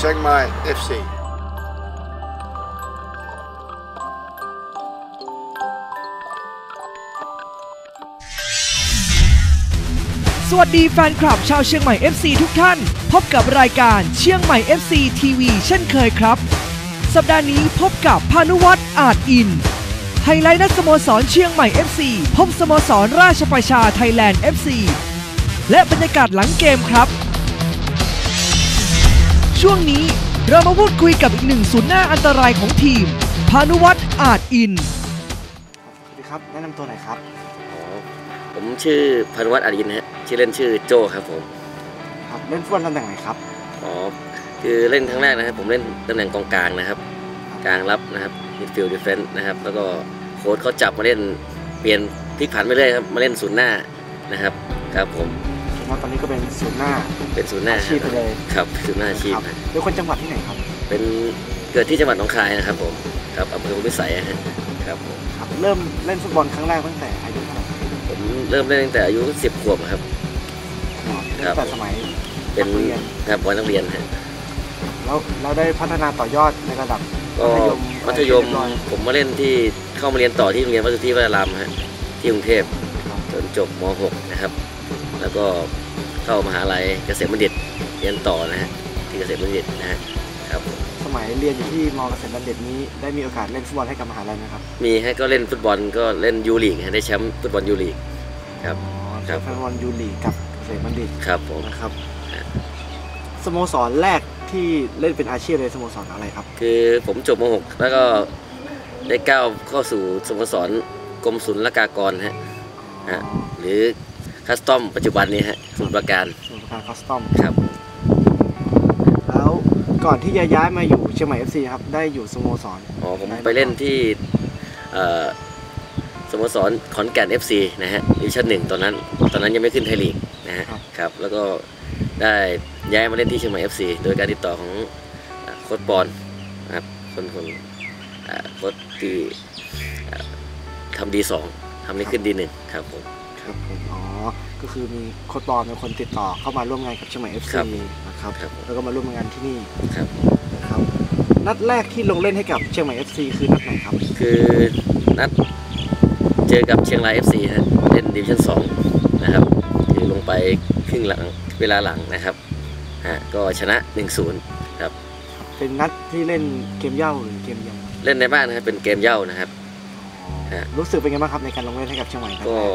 Chiang Mai FC. สวัสดีแฟนคลับชาวเชียงใหม่ FC ทุกท่าน พบกับรายการเชียงใหม่ FC TV เช่นเคยครับ สัปดาห์นี้พบกับพานุวัฒน์อาจอิน ไฮไลท์นักสโมสรเชียงใหม่ FC พบสโมสรราชประชาไทยแลนด์ FC และบรรยากาศหลังเกมครับ ช่วงนี้เรามาพูดคุยกับอีกหนึ่งศูนย์หน้าอันตรายของทีม พานุวัฒน์อาจอิน สวัสดีครับ แนะนำตัวหน่อยครับอ๋อผมชื่อพานุวัฒน์อารินฮะชื่อเล่นชื่อโจครับผมครับเล่นฟุตบอลตำแหน่งไหนครับ อ๋อ คือเล่นครั้งแรกนะครับ ผมเล่นตำแหน่งกองกลางนะครับ กลางรับนะครับมิดฟิลด์ดิเฟนส์นะครับ แล้วก็โค้ชเขาจับมาเล่นเปลี่ยนพลิกผันไปเรื่อยครับ มาเล่นศูนย์หน้านะครับ ครับผม แล้วตอนนี้ก็เป็นศูนย์หน้าเป็นศูนย์หน้าอาชีพไปเลยครับศูนย์หน้าอาชีพครับฮะเป็นคนจังหวัดที่ไหนครับ เป็นเกิดที่จังหวัดหนองคายนะครับผมครับอำเภอพิสัยฮะครับผมครับเริ่มเล่นฟุตบอลครั้งแรกตั้งแต่อายุเท่าไหร่ผมเริ่มเล่นตั้งแต่อายุ10ขวบครับครัตั้บงแต่สมัยเป็นนักเรียนครับวัยนักเรียนฮะแล้วเราได้พัฒนาต่อยอดในระดับก็มัธยมเรีบร้อผมมาเล่นที่เข้ามาเรียนต่อที่โรงเรียนวัดสุทธิวัดรามฮะที่กรุงเทพครับจนจบม .6 นะครับ แล้วก็เข้ามหาลัยเกษตรบัณฑิตเรียนต่อนะฮะที่เกษตรบัณฑิตนะฮะครับผมสมัยเรียนอยู่ที่มเกษตรบัณฑิตนี้ได้มีโอกาสเล่นฟุตบอลให้กับมหาลัยไหมครับมีให้ก็เล่นฟุตบอลก็เล่นยูลีกฮะได้แชมป์ฟุตบอลยูลีกครับอ๋อครับฟุตบอลยูลีกกับเกษตรบัณฑิตครับผมนะครับฮะสโมสรแรกที่เล่นเป็นอาชีพเลยสโมสรอะไรครับ คือผมจบม .6 แล้วก็ได้ก้าวเข้าสู่สโมสรกรมศุลกากรฮะฮะหรือ คัสตอมปัจจุบันนี้ฮะสมุทรปราการสมุทรปราการคัสตอมครับ แล้วก่อนที่จะย้ายมาอยู่เชียงใหม่ FC ครับได้อยู่สโมสรอ๋อผมไปเล่นที่เอ่อสโมสรขอนแก่น FC นะฮะดิวิชั่นหนึ่งตอนนั้น ตอนนั้นยังไม่ขึ้นไทยลีกนะฮะครับ แล้วก็ได้ย้ายมาเล่นที่เชียงใหม่ FC โดยการติดต่อของเอ่อโค้ชบอลนะครับคนคนเอ่อโค้ชที่เอ่อทำดีสองทำให้ขึ้นดีหนึ่งครับผมครับผมอ๋อ ก็คือมีโค้ชบอลเป็นคนติดต่อเข้ามาร่วมงานกับเชียงใหม่ FC ครับนะครับครับผม แล้วก็มาร่วมงานที่นี่ครับ นะครับนัดแรกที่ลงเล่นให้กับเชียงใหม่ FC คือนัดไหนครับคือนัดเจอกับเชียงราย FC ฮะเล่นดิวิชั่นสองนะครับคือลงไปครึ่งหลังเวลาหลังนะครับฮะก็ชนะ 1-0ครับเป็นนัดที่เล่นเกมเหย้าหรือเกมเยือนเล่นในบ้านนะครับเป็นเกมเหย้านะครับ ฮะ รู้สึกเป็นไงบ้างครับในการลงเล่นให้กับเชียงใหม่นัดก็แรก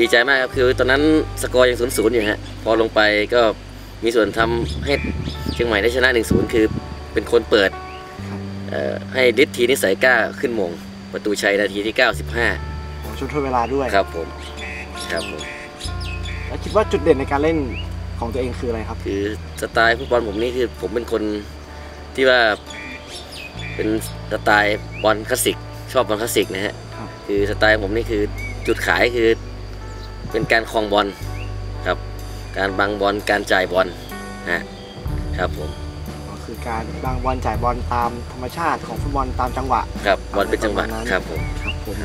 ดีใจมากครับคือตอนนั้นสกอร์ยังศูนย์ศูนย์อยู่ฮะพอลงไปก็มีส่วนทำให้เชียงใหม่ได้ชนะ1-0คือเป็นคนเปิดครับเอ่อให้ดิษทีนิสัยกล้าขึ้นมง ประตูชัยนาทีที่ 95โอ้ช่วงทดเวลาด้วยครับผมครับผมแล้วคิดว่าจุดเด่นในการเล่นของตัวเองคืออะไรครับ คือสไตล์ฟุตบอลผมนี่คือผมเป็นคนที่ว่าเป็นสไตล์บอลคลาสสิกชอบบอลคลาสสิกนะฮะครับคือสไตล์ผมนี่คือจุดขายคือ เป็นการคลองบอลครับ การบังบอลการจ่ายบอลฮะครับผมก็คือการบางบอลจ่ายบอลตามธรรมชาติของฟุตบอลตามจังหวะครับบอลเป็นจังหวะประมาณนั้นครับผมครับผม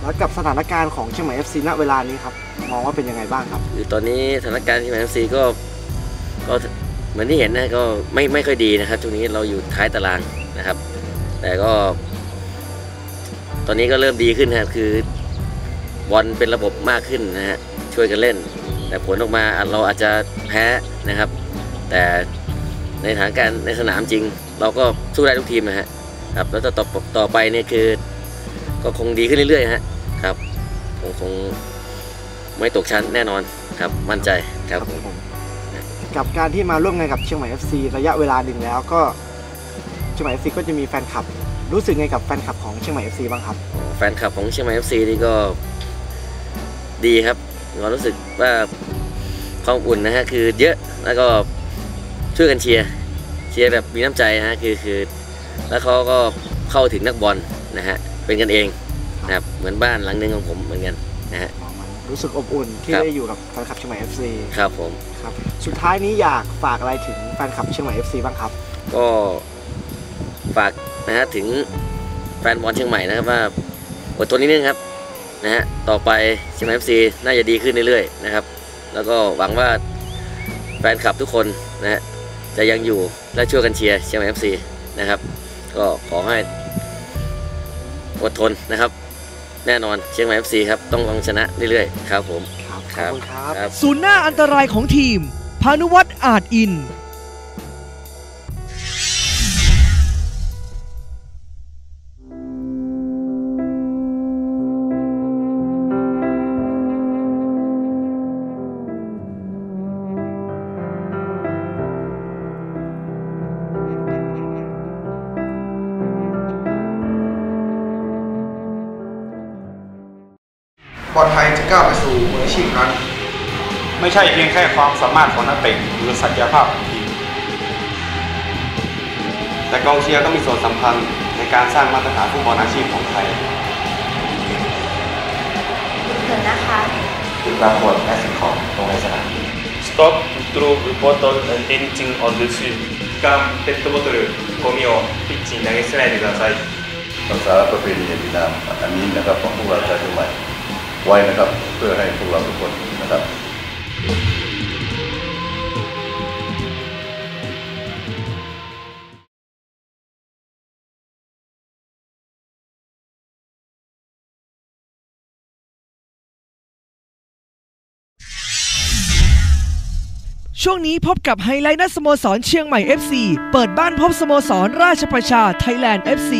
แล้วกับสถานการณ์ของเชียงใหม่ FC ณเวลานี้ครับมองว่าเป็นยังไงบ้างครับคือตอนนี้สถานการณ์ที่แมนซีก็ก็เหมือนที่เห็นนะก็ไม่ไม่ค่อยดีนะครับช่วงนี้เราอยู่ท้ายตารางนะครับ แต่ก็ ตอนนี้ก็เริ่มดีขึ้นนะครับคือ บอลเป็นระบบมากขึ้นนะฮะช่วยกันเล่น แต่ผลออกมาเราอาจจะแพ้นะครับ แต่ในสถานการณ์ในสนามจริง เราก็สู้ได้ทุกทีมนะฮะครับแล้วต่อต่อต่อไปเนี่ยคือ ก็คงดีขึ้นเรื่อยๆฮะครับคงคงไม่ตกชั้นแน่นอนครับมั่นใจครับผมผมกับการที่มาร่วมงานกับเชียงใหม่ FC ระยะเวลาหนึ่งแล้วก็เชียงใหม่ FC ก็จะมีแฟนคลับ รู้สึกไงกับแฟนคลับของเชียงใหม่ FC บ้างครับ แฟนคลับของเชียงใหม่ FC นี่ก็ ดีครับเรารู้สึกว่าความอุ่นนะฮะคือเยอะแล้วก็ช่วยกันเชียร์เชียร์แบบมีน้ำใจนะฮะคือคือแล้วเขาก็เข้าถึงนักบอลนะฮะเป็นกันเองนะครับเหมือนบ้านหลังหนึงของผมเหมือนกันนะฮะรู้สึกอบอุ่นที่ครับได้อยู่กับแฟนคลับเชียงใหม่ FC ครับผมครับสุดท้ายนี้อยากฝากอะไรถึงแฟนคลับเชียงใหม่ FC บ้างครับ ก็ฝากนะฮะถึงแฟนบอลเชียงใหม่นะครับว่าอดทนนิดนึงครับ นะฮะต่อไปเชียงใหม่ FC น่าจะดีขึ้นเรื่อยๆนะครับ แล้วก็หวังว่าแฟนคลับทุกคนนะฮะจะยังอยู่และช่วยกันเชียร์เชียงใหม่ FC นะครับ ก็ขอให้อดทนนะครับ แน่นอนเชียงใหม่ FC ครับต้องลองชนะเรื่อยๆครับผมครับขอบคุณครับ ครับ ศูนย์หน้าอันตรายของทีม พานุวัฒน์อาจอิน ชีพนั้น ไม่ใช่เพียงแค่ความสามารถของนักเตะหรือศักยภาพของทีม แต่กองเชียร์ก็มีส่วนสำคัญในการสร้างมาตรฐานฟุตบอลอาชีพของไทย เถิดนะคะ ติดตามบทและสิ่งของตรงในสนาม Stop to throw a bottle and anything on the field がペットボトル、ゴミをピッチに投げ捨てないでください。 รักษาประเพณีดีงามอันนี้นะครับของพวกเราชาวเชียงใหม่ ไว้นะครับ เพื่อให้พวกเราทุกคนนะครับช่วงนี้พบกับไฮไลท์นัดสโมสรเชียงใหม่ FC เปิดบ้านพบสโมสรราชประชาไทยแลนด์ FC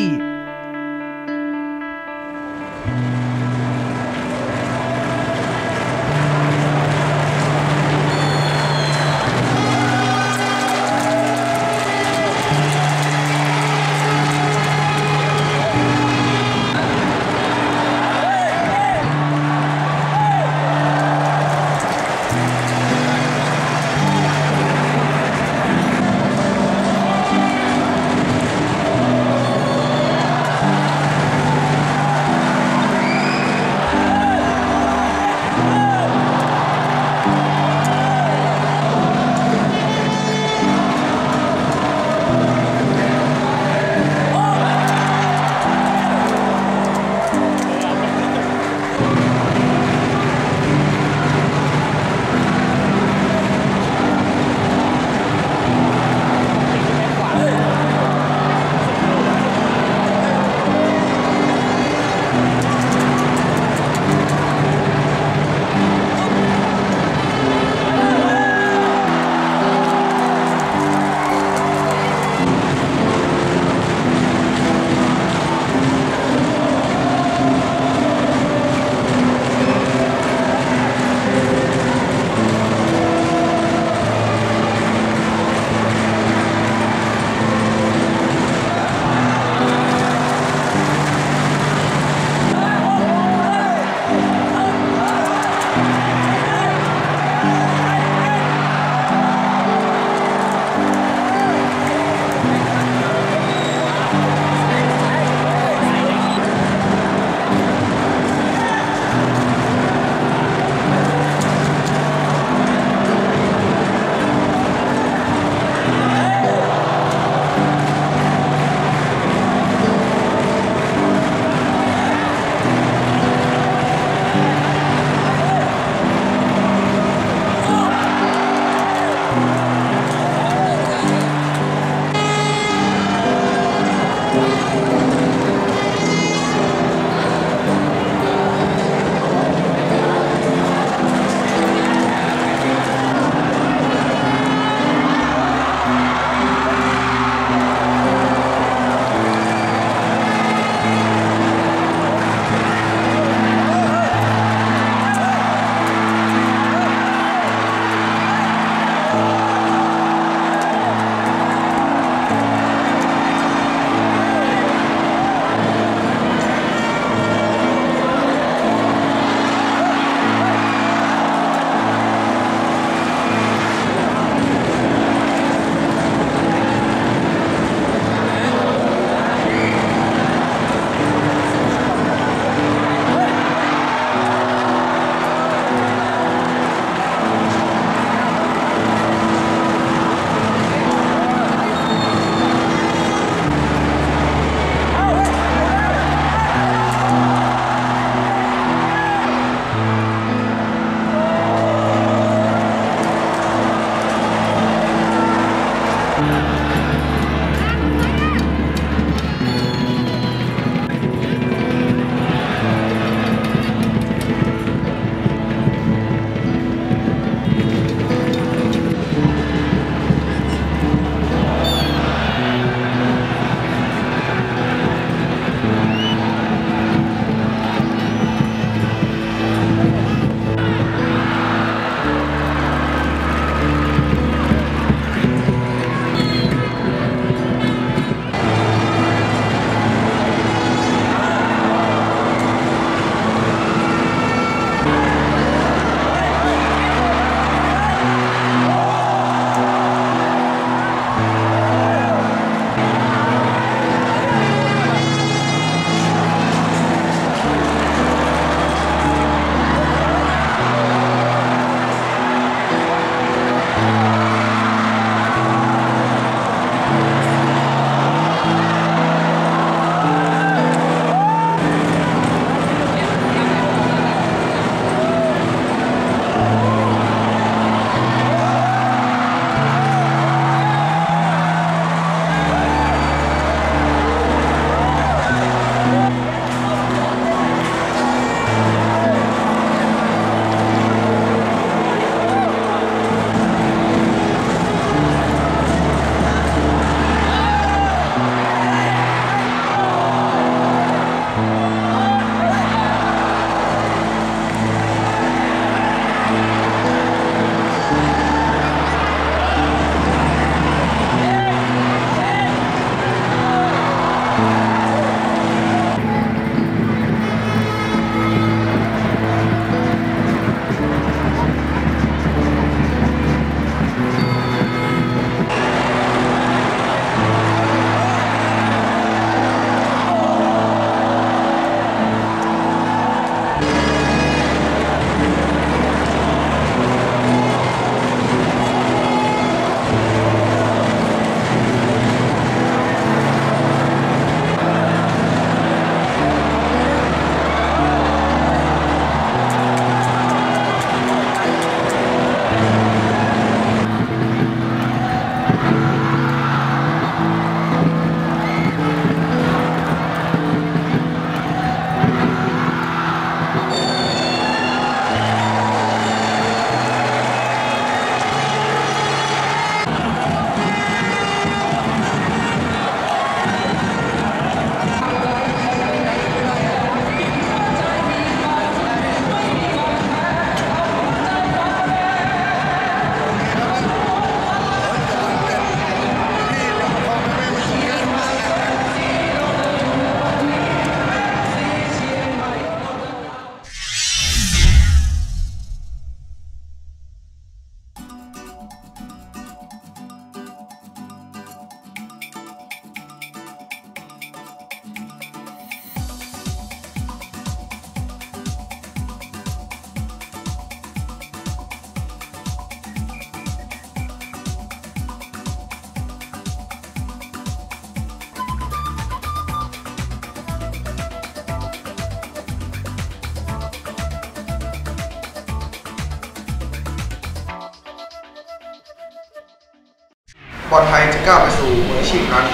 บอลไทยจะก้าวไปสู่มืออาชีพนั้น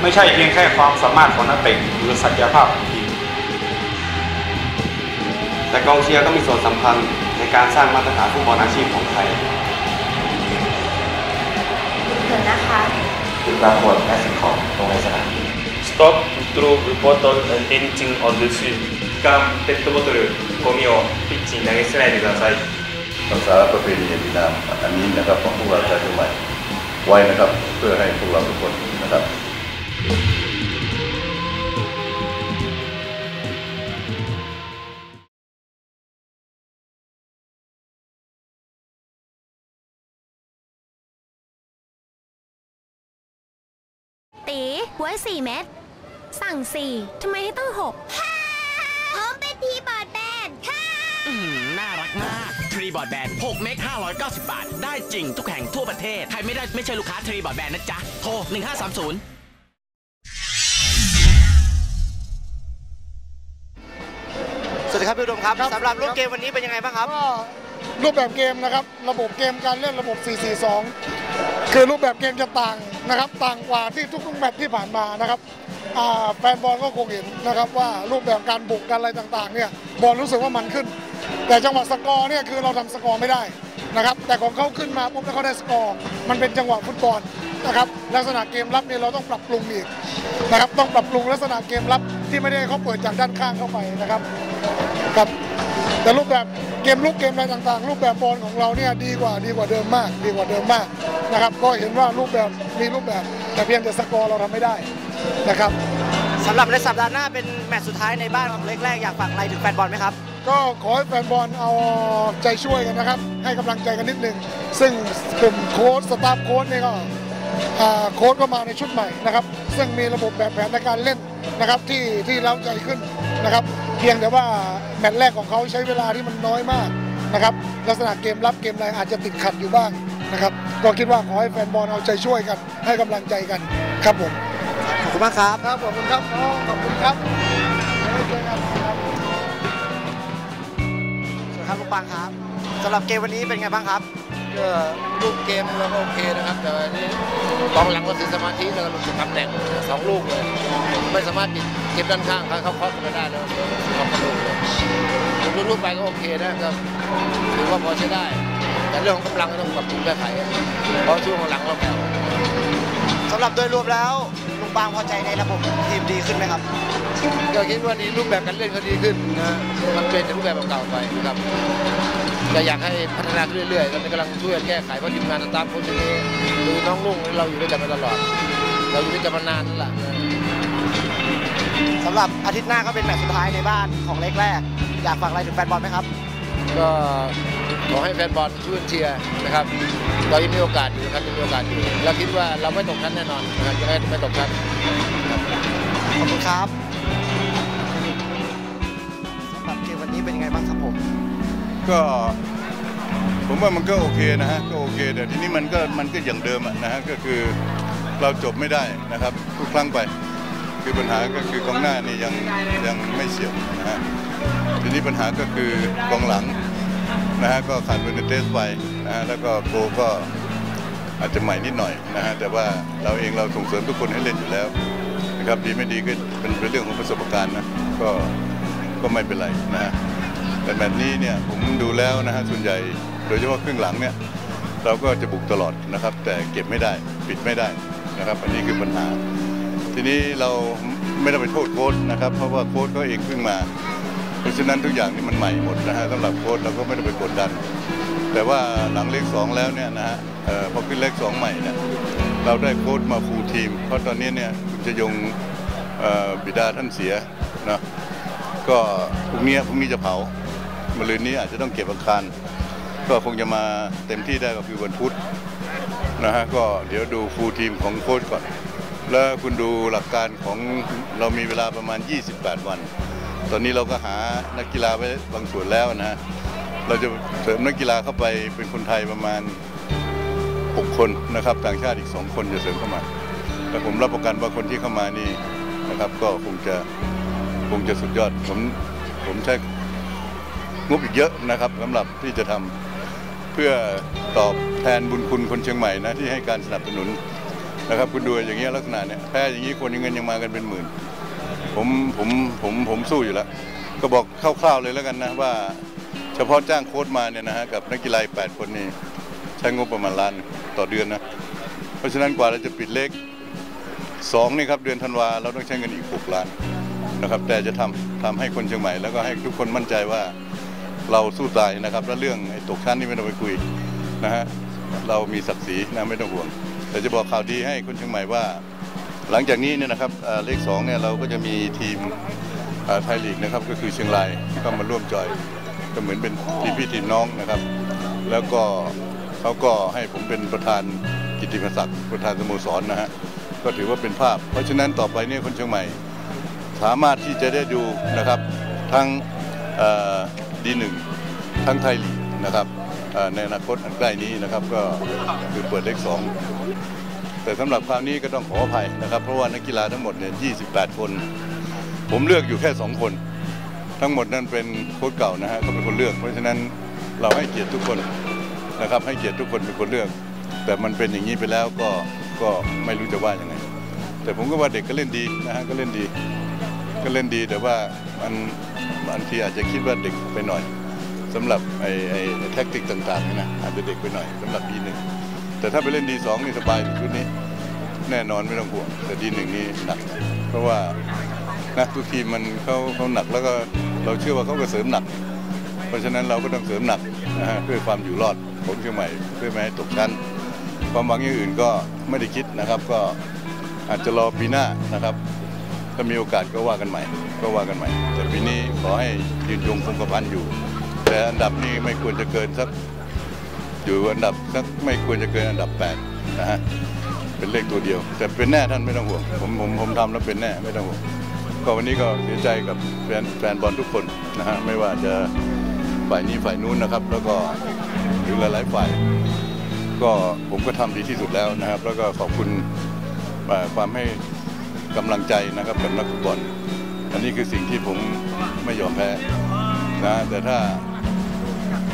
ไม่ใช่เพียงแค่ความสามารถของนักเตะหรือศักยภาพของทีม แต่กองเชียร์ก็มีส่วนสำคัญในการสร้างมาตรฐานฟุตบอลอาชีพของไทย เดี๋ยวนะคะ ติดตามบทและสิ่งของตรงในสนาม Stop to throw the bottle and anything on the field 時間ペットボトルゴミをピッチに投げ捨てないでください รักษาประเพณีอันดีงามอันนี้นะครับของพวกเราชาวเชียงใหม่ ไว้นะครับ เพื่อให้พวกเราทุกคนนะครับตีไว้สี่เม็ดสั่งสี่ทำไมให้ต้องหกพร้อมเป็นทีบอร์ดแบนค่ะ อื้อหือน่ารักมาก ทรีบอร์ดแบน6เมก590 บาท ได้จริงทุกแห่ง ทั่วประเทศ ใครไม่ได้ไม่ใช่ลูกค้าทรีบอร์ดแบนนะจ๊ะ โทร 1530สวัสดีครับพี่อุดมครับ สำหรับรูปเกมวันนี้เป็นยังไงบ้างครับ ก็รูปแบบเกมนะครับ ระบบเกมการเล่นระบบ 4-4-2 คือรูปแบบเกมจะต่างนะครับ ต่างกว่าที่ทุกๆแมตช์ที่ผ่านมานะครับอ่าแฟนบอลก็คงเห็นนะครับว่ารูปแบบการบุกการอะไรต่างๆเนี่ยบอลรู้สึกว่ามันขึ้น แต่จังหวะสกอร์เนี่ยคือเราทำสกอร์ไม่ได้ นะครับ แต่ของเขาขึ้นมาปุ๊บแล้วเขาได้สกอร์ มันเป็นจังหวะฟุตบอลนะครับ ลักษณะเกมรับเนี่ยเราต้องปรับปรุงอีกนะครับ ต้องปรับปรุงลักษณะเกมรับที่ไม่ได้เขาเปิดจากด้านข้างเข้าไปนะครับครับแต่รูปแบบเกมลุกเกมอะไรต่างๆ รูปแบบบอลของเราเนี่ยดีกว่าดีกว่าเดิมมาก ดีกว่าเดิมมากนะครับ ก็เห็นว่ารูปแบบมีรูปแบบ แต่เพียงแต่สกอร์เราทำไม่ได้นะครับสำหรับในสัปดาห์หน้าเป็นแมตช์สุดท้ายในบ้านของเล็กแรกอยากฝากอะไรถึงแฟนบอลไหมครับ ก็ขอให้แฟนบอลเอาใจช่วยกันนะครับ ให้กำลังใจกันนิดนึง ซึ่งกลุ่มโค้ชสตาฟโค้ชเนี่ยก็อ่าโค้ชก็มาในชุดใหม่นะครับ ซึ่งมีระบบแบบแผนในการเล่นนะครับที่ที่เล้าใจขึ้นนะครับ เพียงแต่ว่าแมตช์แรกของเขาใช้เวลาที่มันน้อยมากนะครับลักษณะเกมรับเกมอะไรอาจจะติดขัดอยู่บ้างนะครับก็คิดว่าขอให้แฟนบอลเอาใจช่วยกัน ให้กำลังใจกันครับผมขอบคุณมากครับครับขอบคุณครับน้องขอบคุณครับ ครับลุงปังครับสำหรับเกมวันนี้เป็นไงบ้างครับก็ลูกเกมเราก็โอเคนะครับ แต่ว่านี่กองหลังเราเสียสมาธิแล้วก็ลงจากตำแหน่งสองลูกเลยไม่สามารถปิดเก็บด้านข้างเขาเคาะกันมาได้แล้วเขากระโดดเลยดูรูปไปก็โอเคนะครับถือว่าพอใช้ได้ แต่เรื่องของกำลังก็ต้องปรับปรุงแก้ไขเพราะช่วงหลังเราแผ่วสำหรับโดยรวมแล้ว ลุงปางพอใจในระบบทีมดีขึ้นไหมครับก็คิดว่าดีรูปแบบการเล่นเขาดีขึ้นนะมันเป็นรูปแบบเก่าๆไปนะครับก็อยากให้พัฒนาขึ้นเรื่อยๆตอนนี้กำลังช่วยกันแก้ไขเพราะทีมงานสตาฟโค้ชนี้คือน้องลุงเราอยู่ด้วยกันมาตลอด เราอยู่ด้วยกันมานานนั่นแหละสำหรับอาทิตย์หน้าก็เป็นแมตช์สุดท้ายในบ้านของเล็กแรก อยากฝากอะไรถึงแฟนบอลไหมครับ ก็ ขอให้แฟนบอลช่วยเชียร์นะครับเรายังมีโอกาสอยู่นะครับยังมีโอกาสอยู่เราคิดว่าเราไม่ตกชั้นแน่นอนนะครับยังไงไม่ตกชั้นขอบคุณครับสำหรับเกมวันนี้เป็นยังไงบ้างครับผม ก็ผมว่ามันก็โอเคนะฮะก็โอเคแต่ทีนี้มันก็มันก็อย่างเดิมอะนะฮะก็คือเราจบไม่ได้นะครับทุกครั้งไป คือปัญหาก็คือกองหน้านี่ยังยังไม่เฉียบนะฮะทีนี้ปัญหาก็คือกองหลัง นะฮะก็ขาดเบนเตสไปนะฮะแล้วก็โกก็อาจจะใหม่นิดหน่อยนะฮะแต่ว่าเราเองเราส่งเสริมทุกคนให้เล่นอยู่แล้วนะครับดีไม่ดีก็เป็นเป็นเรื่องของประสบการณ์นะก็ก็ไม่เป็นไรนะฮะแต่แมตช์นี้เนี่ยผมดูแล้วนะฮะส่วนใหญ่โดยเฉพาะครึ่งหลังเนี่ยเราก็จะบุกตลอดนะครับ แต่เก็บไม่ได้ปิดไม่ได้นะครับอันนี้คือปัญหา ทีนี้เราไม่ได้ไปโทษโค้ชนะครับ เพราะว่าโค้ชก็เองเพิ่งมา เพราะฉะนั้นทุกอย่างนี่มันใหม่หมดนะฮะสำหรับโค้ชเราก็ไม่ได้ไปกดดัน แต่ว่าหลังเลขสองแล้วเนี่ยนะฮะเอ่อพอขึ้นเลขสองใหม่เนี่ยเราได้โค้ชมาฟูลทีม เพราะตอนนี้เนี่ยคุณจะยงบิดาท่านเสียนะก็พรุ่งนี้พรุ่งนี้จะเผามะรืนนี้อาจจะต้องเก็บอาคารก็คงจะมาเต็มที่ได้ก็คือวันพุธนะฮะก็เดี๋ยวดูฟูลทีมของโค้ชก่อน แล้วคุณดูหลักการของเรามีเวลาประมาณ 28 วัน ตอนนี้เราก็หานักกีฬาไว้บางส่วนแล้วนะเราจะเสริมนักกีฬาเข้าไปเป็นคนไทยประมาณ 6 คนนะครับ ต่างชาติอีก 2 คนจะเสริมเข้ามาแต่ผมรับประกันว่าคนที่เข้ามานี่นะครับ ก็คงจะคงจะสุดยอดผมผมใช้งบอีกเยอะนะครับสำหรับที่จะทำเพื่อตอบแทนบุญคุณคนเชียงใหม่นะที่ให้การสนับสนุนนะครับ คุณดูอย่างเงี้ยลักษณะเนี้ยแพ้อย่างนี้คนเงินยังมากันเป็นหมื่น ผมผมผมผมสู้อยู่แล้ว ก็บอกคร่าวๆเลยแล้วกันนะว่า เฉพาะจ้างโค้ชมาเนี่ยนะฮะกับนักกีฬาแปดคนนี่ใช้งบประมาณล้านต่อเดือนนะ เพราะฉะนั้นกว่าเราจะปิดเลขสองนี่ครับเดือนธันวาเราต้องใช้เงินอีกหกล้านนะครับ แต่จะทำทำให้คนเชียงใหม่แล้วก็ให้ทุกคนมั่นใจว่าเราสู้ตายนะครับ แล้วเรื่องไอ้ตกชั้นนี่ไม่ต้องไปคุยนะฮะเรามีศักดิ์ศรีนะไม่ต้องห่วงแต่จะบอกข่าวดีให้คนเชียงใหม่ว่า หลังจากนี้เนี่ยนะครับเลขสองเนี่ยเราก็จะมีทีมไทยลีกนะครับก็คือเชียงรายเข้ามาร่วมจอยก็เหมือนเป็นทีมพี่ทีมน้องนะครับ แล้วก็เขาก็ให้ผมเป็นประธานกิตติมศักดิ์ประธานสโมสรนะฮะก็ถือว่าเป็นภาพ เพราะฉะนั้นต่อไปเนี่ยคนเชียงใหม่ สามารถที่จะได้ดูนะครับทั้งดีหนึ่งทั้งไทยลีกนะครับในอนาคตอันใกล้นี้นะครับก็คือเปิดเลขสอง แต่สำหรับคราวนี้ก็ต้องขออภัยนะครับ เพราะว่านักกีฬาทั้งหมดเนี่ย 28 คน ผมเลือกอยู่แค่ 2 คน ทั้งหมดนั้นเป็นโค้ชเก่านะฮะเขาเป็นคนเลือก เพราะฉะนั้นเราให้เกียรติทุกคนนะครับ ให้เกียรติทุกคนเป็นคนเลือก แต่มันเป็นอย่างนี้ไปแล้วก็ก็ไม่รู้จะว่ายังไง แต่ผมก็ว่าเด็กก็เล่นดีนะฮะก็เล่นดี ก็เล่นดีแต่ว่ามันบางทีอาจจะคิดว่าเด็กไปหน่อยสำหรับไอ้ไอ้แท็กติกต่างๆนี่นะอาจจะเด็กไปหน่อยสำหรับดีหนึ่ง แต่ถ้าไปเล่นดีสองนี่สบายชุดนี้ แน่นอนไม่ต้องห่วงแต่ดีหนึ่งนี่หนัก เพราะว่านะทุกทีมมันเขาเขาหนักแล้วก็เราเชื่อว่าเขาก็เสริมหนัก เพราะฉะนั้นเราก็ต้องเสริมหนักนะฮะเพื่อความอยู่รอดของเชียงใหม่เพื่อไม่ให้ตกชั้น ความหวังอย่างอื่นก็ไม่ได้คิดนะครับ ก็อาจจะรอปีหน้านะครับ ถ้ามีโอกาสก็ว่ากันใหม่ ก็ว่ากันใหม่ แต่ปีนี้ขอให้ยืนยงคงกระพันอยู่ แต่อันดับนี้ไม่ควรจะเกินสัก อยู่อันดับสักไม่ควรจะเกินอันดับ8นะฮะเป็นเลขตัวเดียว แต่เป็นแน่ท่านไม่ต้องห่วงผมผมผมทำแล้วเป็นแน่ไม่ต้องห่วงก็วันนี้ก็เสียใจกับแฟนแฟนบอลทุกคนนะฮะไม่ว่าจะฝ่ายนี้ฝ่ายนู้นนะครับ แล้วก็หรือหลายๆฝ่าย ก็ผมก็ทำดีที่สุดแล้วนะครับ แล้วก็ขอบคุณความให้กำลังใจนะครับกับนักฟุตบอลอันนี้คือสิ่งที่ผมไม่ยอมแพ้นะแต่ถ้า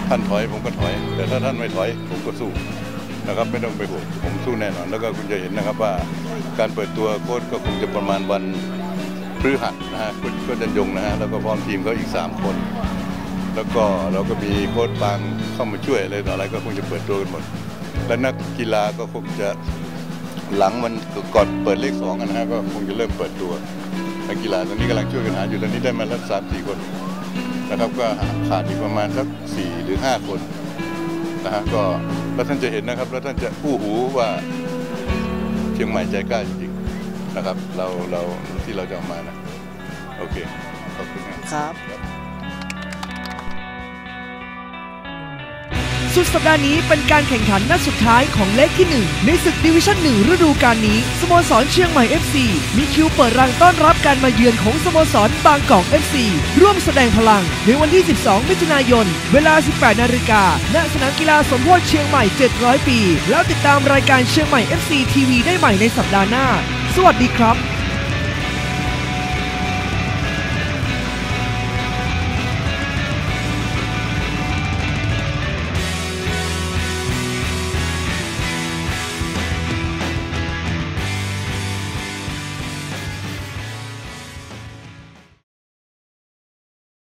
ท่านถอยผมก็ถอย แต่ถ้าท่านไม่ถอยผมก็สู้นะครับไม่ต้องไปห่วงผมสู้แน่นอน แล้วก็คุณจะเห็นนะครับว่าการเปิดตัวโค้ชก็คงจะประมาณวันพฤหัสนะฮะโค้ชโค้ชจันยงนะฮะแล้วก็พร้อมทีมเขาอีก 3 คน แล้วก็เราก็มีโค้ชบางเข้ามาช่วยอะไรต่ออะไรก็คงจะเปิดตัวกันหมด และนักกีฬาก็คงจะหลังมันก่อนเปิดเลขสองนะฮะก็คงจะเริ่มเปิดตัวนักกีฬาตอนนี้กำลังช่วยกันหาอยู่ตอนนี้ได้มาแล้วสามสี่คน นะครับก็ขาดอีกประมาณสักสี่หรือห้าคนนะฮะก็แล้วท่านจะเห็นนะครับ แล้วท่านจะผู้หูว่าเชียงใหม่ใจกล้าจริงๆนะครับ เราเราที่เราจะเอามานะ โอเค ขอบคุณครับ สุดสัปดาห์นี้เป็นการแข่งขันนัดสุดท้ายของเลขที่ 1 ในศึกดิวิชั่น1ฤดูกาลนี้ สโมสรเชียงใหม่ FC มีคิวเปิดรังต้อนรับการมาเยือนของสโมสรบางกอก FC ร่วมแสดงพลัง ในวันที่ 12 มิถุนายน เวลา 18 นาฬิกา ณ สนามกีฬาสมโพธิเชียงใหม่ 700 ปี แล้วติดตามรายการเชียงใหม่ FC TV ได้ใหม่ในสัปดาห์หน้า สวัสดีครับ